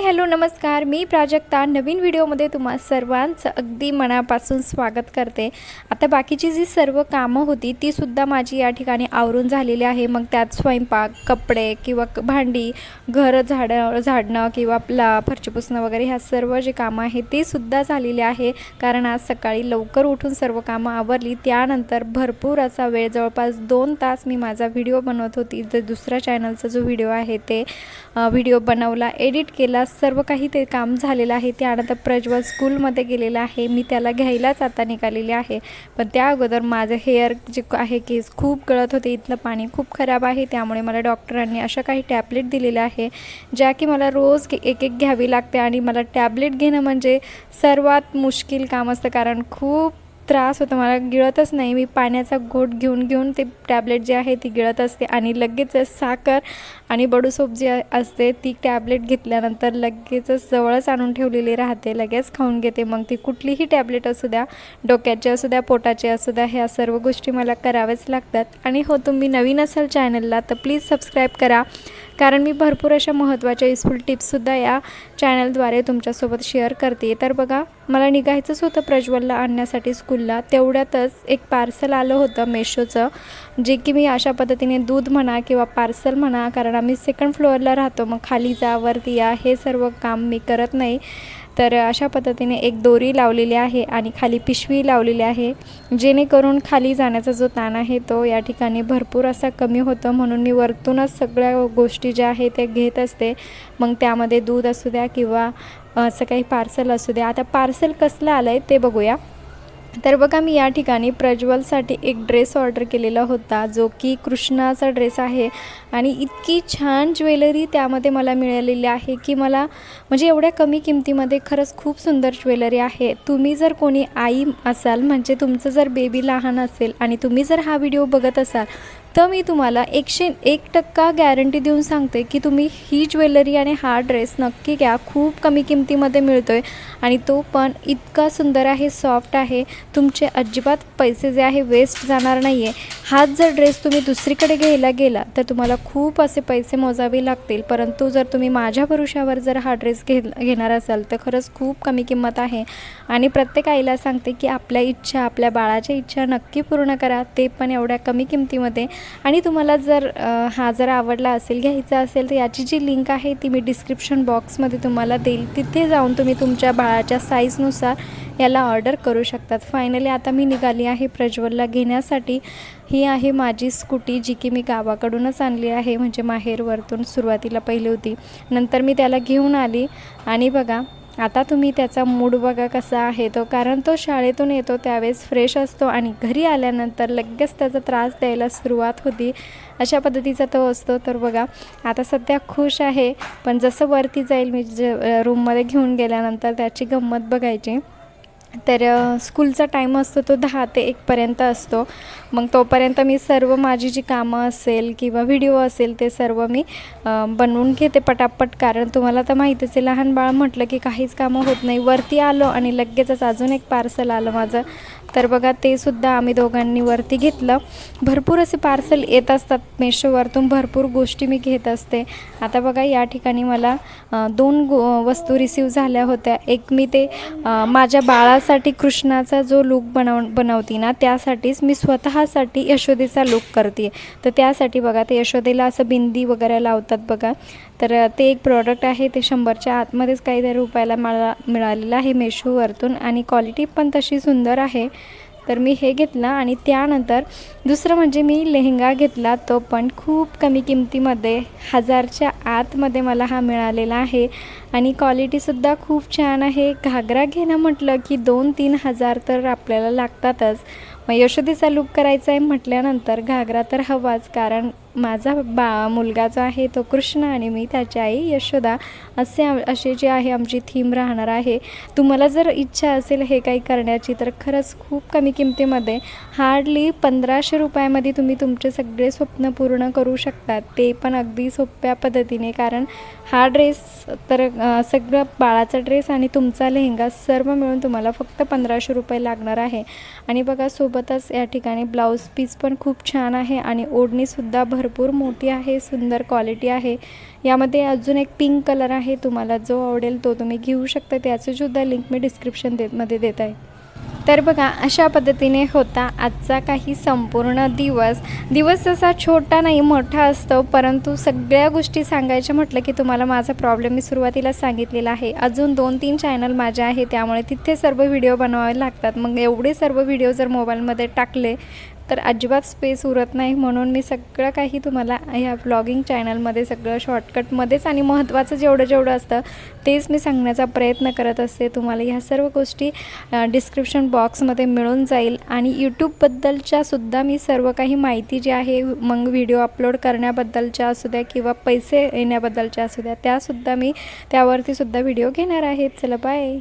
Hi hello नमस्कार. मी प्राजक्ता. नवीन व्हिडिओमध्ये तुम्हा सर्वांचं अगदी मनापासून स्वागत करते. आता बाकीची जी सर्व कामं होती तीसुद्धा माझी या ठिकाणी आवरून झालेली आहे. मग त्यात स्वयंपाक कपडे किंवा क- भांडी घर झाडं झाडणं किंवा आपला फरची पुसणं वगैरे ह्या सर्व जे कामं आहे ते सुद्धा झालेले आहे. कारण आज सकाळी लवकर उठून सर्व कामं आवरली. त्यानंतर भरपूर असा वेळ जवळपास दोन तास मी माझा व्हिडिओ बनवत होती. जो दुसऱ्या चॅनलचा जो व्हिडिओ आहे ते व्हिडिओ बनवला एडिट केला. सर्व काही ते काम झालेलं आहे. ते त्यानंतर प्रज्वल स्कूलमध्ये गेलेलं आहे. मी त्याला घ्यायलाच आता निघालेली आहे. पण त्या अगोदर माझं हेअर जे आहे केस खूप गळत होते. इथलं पाणी खूप खराब आहे. त्यामुळे मला डॉक्टरांनी अशा काही टॅबलेट दिलेल्या आहे ज्या की मला रोज एक एक घ्यावी लागते. आणि मला टॅबलेट घेणं म्हणजे सर्वात मुश्किल काम असतं. कारण खूप त्रास होतो. मला गिळतच नाही. मी पाण्याचा घोट घेऊन घेऊन ते टॅबलेट जे आहे ती गिळत असते आणि लगेच साखर आणि बडूसोप जी असते ती टॅबलेट घेतल्यानंतर लगेचच जवळच आणून ठेवलेली राहते. लगेच खाऊन घेते. मग ती कुठलीही टॅबलेट असू द्या डोक्याचे असू द्या पोटाचे असू द्या ह्या सर्व गोष्टी मला कराव्याच लागतात. आणि हो तुम्ही नवीन असाल चॅनलला तर प्लीज सबस्क्राईब करा. कारण मी भरपूर अशा महत्त्वाच्या युजफुल टिप्ससुद्धा या चॅनलद्वारे तुमच्यासोबत शेअर करते. तर बघा मला निघायचंच होतं प्रज्वलला आणण्यासाठी स्कूलला तेवढ्यातच एक पार्सल आलं होतं मेशोचं जे की मी अशा पद्धतीने दूध म्हणा किंवा पार्सल म्हणा कारण आम्ही सेकंड फ्लोअरला राहतो. मग खाली जा वरती या हे सर्व काम मी करत नाही. तर अशा पद्धतीने एक दोरी लावलेली आहे आणि खाली पिशवी लावलेली आहे जेणेकरून खाली जाण्याचा जो ताण आहे तो या ठिकाणी भरपूर असा कमी होतो. म्हणून मी वरतूनच सगळ्या गोष्टी ज्या आहे ते घेत असते. मग त्यामध्ये दूध असू द्या किंवा असं काही पार्सल असू द्या. आता पार्सल कसलं आलं आहे ते बघूया. तर बघा मी या ठिकाणी प्रज्वलसाठी एक ड्रेस ऑर्डर केलेला होता जो की कृष्णाचा ड्रेस आहे. आणि इतकी छान ज्वेलरी त्यामध्ये मला मिळालेली आहे की मला म्हणजे एवढ्या कमी किमतीमध्ये खरंच खूप सुंदर ज्वेलरी आहे. तुम्ही जर कोणी आई असाल म्हणजे तुमचं जर बेबी लहान असेल आणि तुम्ही जर हा व्हिडिओ बघत असाल तर मी तुम्हाला एकशे एक टक्का गॅरंटी देऊन सांगते की तुम्ही ही ज्वेलरी आणि हा ड्रेस नक्की घ्या. खूप कमी किमतीमध्ये मिळतो आहे आणि तो पण इतका सुंदर आहे सॉफ्ट आहे. तुमचे अजिबात पैसे जे आहे वेस्ट जाणार नाही आहे हाच जर ड्रेस तुम्ही दुसरीकडे घ्यायला गेला तर तुम्हाला खूप असे पैसे मोजावे लागतील. परंतु जर तुम्ही माझ्या भरोशावर जर हा ड्रेस घे घेणार असाल तर खरंच खूप कमी किंमत आहे. आणि प्रत्येक आईला सांगते की आपल्या इच्छा आपल्या बाळाच्या इच्छा नक्की पूर्ण करा. ते पण एवढ्या कमी किमतीमध्ये. आणि तुम्हाला जर हा जर आवडला असेल घ्यायचा असेल तर याची जी लिंक आहे ती मी डिस्क्रिप्शन बॉक्समध्ये तुम्हाला देईल. तिथे जाऊन तुम्ही तुमच्या बाळाच्या साईजनुसार याला ऑर्डर करू शकतात. फायनली आता मी निघाली आहे प्रज्वलला घेण्यासाठी. ही आहे माझी स्कूटी जी की मी गावाकडूनच आणली आहे म्हणजे माहेरवरतून सुरुवातीला पहिली होती. नंतर मी त्याला घेऊन आली. आणि बघा आता तुम्ही त्याचा मूड बघा कसा आहे तो कारण तो शाळेतून येतो त्यावेळेस फ्रेश असतो आणि घरी आल्यानंतर लगेच त्याचा त्रास द्यायला सुरुवात होती. अशा पद्धतीचा तो असतो. तर बघा आता सध्या खुश आहे पण जसं वरती जाईल मी ज रूममध्ये घेऊन गेल्यानंतर त्याची गंमत बघायची. तर स्कूलचा टाईम असतो तो दहा ते एकपर्यंत असतो. मग तोपर्यंत मी सर्व माझी जी कामं असेल किंवा व्हिडिओ असेल ते सर्व मी बनवून घेते पटापट. कारण तुम्हाला तर माहीतच आहे लहान बाळ म्हटलं की काहीच कामं होत नाही. वरती आलो आणि लगेचच अजून एक पार्सल आलं माझं. तर बघा ते सुद्धा आम्ही दोघांनी वरती घेतलं. भरपूर असे पार्सल येत असतात मेशोवरतून. भरपूर गोष्टी मी घेत असते. आता बघा या ठिकाणी मला दोन गो वस्तू रिसीव झाल्या होत्या. एक मी ते माझ्या बाळा त्यासाठी कृष्णाचा जो लूक बनव बनवती ना त्यासाठीच मी स्वतःसाठी यशोदेचा लूक करते तर त्यासाठी बघा ते यशोदेला असं बिंदी वगैरे लावतात बघा. तर ते एक प्रॉडक्ट आहे ते शंभरच्या आतमध्येच काहीतरी रुपयाला मला मिळालेलं आहे मेशोवरतून आणि क्वालिटी पण तशी सुंदर आहे. तर मी हे घेतलं आणि त्यानंतर दुसरं म्हणजे मी लेहंगा घेतला. तो पण खूप कमी किमतीमध्ये हजारच्या आतमध्ये मला हा मिळालेला आहे. आणि क्वालिटीसुद्धा खूप छान आहे. घागरा घेणं म्हटलं की दोन तीन हजार तर आपल्याला लागतातच. मग यशोदेचा लूक करायचा आहे म्हटल्यानंतर घागरा तर हवाच कारण माझा बा मुलगा जो आहे तो कृष्ण आणि मी त्याची आई यशोदा असे असे जे आहे आमची थीम राहणार आहे. तुम्हाला जर इच्छा असेल हे काही करण्याची तर खरंच खूप कमी किमतीमध्ये हार्डली पंधराशे रुपयामध्ये तुम्ही तुमचे सगळे स्वप्न पूर्ण करू शकतात. ते पण अगदी सोप्या पद्धतीने कारण हा ड्रेस तर सगळं बाळाचा ड्रेस आणि तुमचा लेहंगा सर्व मिळून तुम्हाला फक्त पंधराशे रुपये लागणार आहे. आणि बघा सोबतच या ठिकाणी ब्लाऊज पीस पण खूप छान आहे आणि ओढणीसुद्धा भर भरपूर मोठी आहे सुंदर क्वालिटी आहे. यामध्ये अजून एक पिंक कलर आहे तुम्हाला जो आवडेल तो तुम्ही घेऊ शकता. त्याचंसुद्धा लिंक मी डिस्क्रिप्शन देत मध्ये देत आहे. तर बघा अशा पद्धतीने होता आजचा काही संपूर्ण दिवस. दिवस तसा छोटा नाही मोठा असतो परंतु सगळ्या गोष्टी सांगायच्या म्हटलं की तुम्हाला माझा प्रॉब्लेम मी सुरुवातीला सांगितलेला आहे. अजून दोन तीन चॅनल माझे आहे त्यामुळे तिथे सर्व व्हिडिओ बनवावे लागतात. मग एवढे सर्व व्हिडिओ जर मोबाईलमध्ये टाकले तर अजिबात स्पेस उरत नाही म्हणून मी सगळं काही तुम्हाला ह्या ब्लॉगिंग चॅनलमध्ये सगळं शॉर्टकटमध्येच आणि महत्त्वाचं जेवढं जेवढं असतं तेच मी सांगण्याचा प्रयत्न करत असते. तुम्हाला ह्या सर्व गोष्टी डिस्क्रिप्शन बॉक्समध्ये मिळून जाईल आणि यूट्यूबबद्दलच्या सुद्धा मी सर्व काही माहिती जी आहे मग व्हिडिओ अपलोड करण्याबद्दलच्या असू द्या किंवा पैसे येण्याबद्दलच्या असू द्या त्यासुद्धा मी त्यावरतीसुद्धा व्हिडिओ घेणार आहेत चला बाय